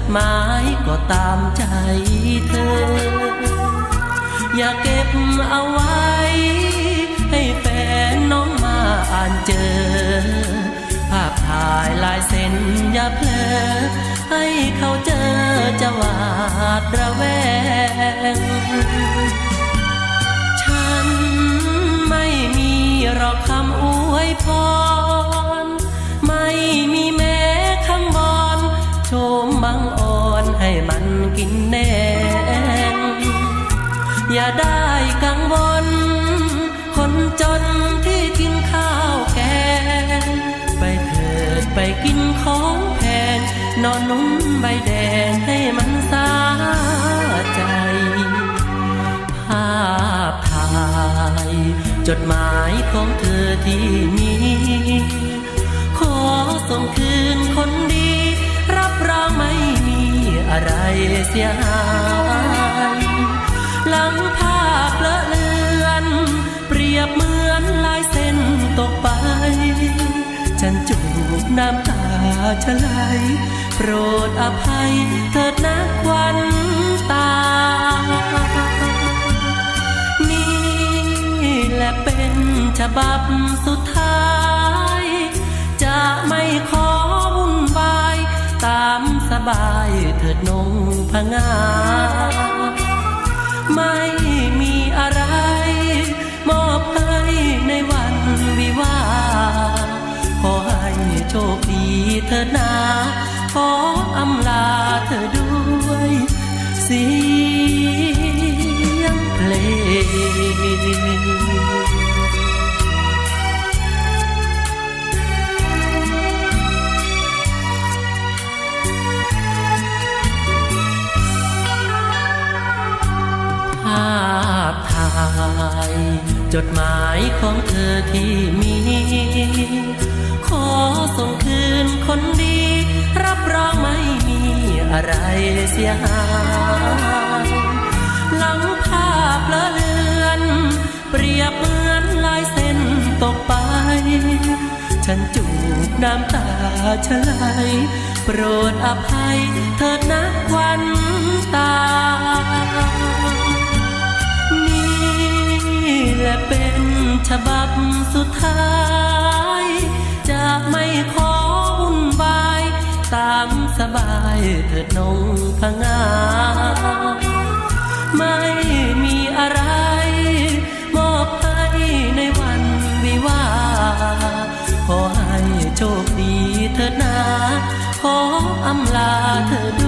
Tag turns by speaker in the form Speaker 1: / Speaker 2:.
Speaker 1: ดหมายก็ตามใจเธอ อย่าเก็บเอาไว้ ให้แฟนน้องมาอ่านเจอ ภาพถ่ายลายเซ็นอย่าเพลอให้เขาเจอจะหวาดระแวง มันกินแนงอย่าได้กังวล คนจนที่กินข้าวแกง ไปเถิดไปกินของแพง นอนนุ่มใบแดงให้มันสาใจ ภาพถ่าย จดหมายของเธอที่มี ขอส่งคืน เสียหายหลังภาพเลอะเลือน เปรียบเหมือนลายเส้นตกไป ฉันจูบน้ำตาชะไหลโปรดอภัยเถิดนะควันตา นี่แหละเป็นฉบับสุดท้าย จะไม่ขอ บายเถิดนงพงา ไม่มีอะไร มอบให้ในวันวิวา ขอให้โชคดีเถิดนา ขออำลาเธอด้วยสี จดหมายของเธอที่มี ขอส่งคืนคนดี รับรองไม่มีอะไรเสียหายหลังภาพละเลือน เปรียบเหมือนลายเส้นตกไป ฉันจูบน้ำตาชะไหลโปรดอภัยเถิดนะ ฉบับสุดท้าย จะไม่ขอวุ่นวาย ตามสบายเถิดนงพงา ไม่มีอะไร มอบให้ในวันวิวา ขอให้โชคดีเถิดนา ขออำลาเธอ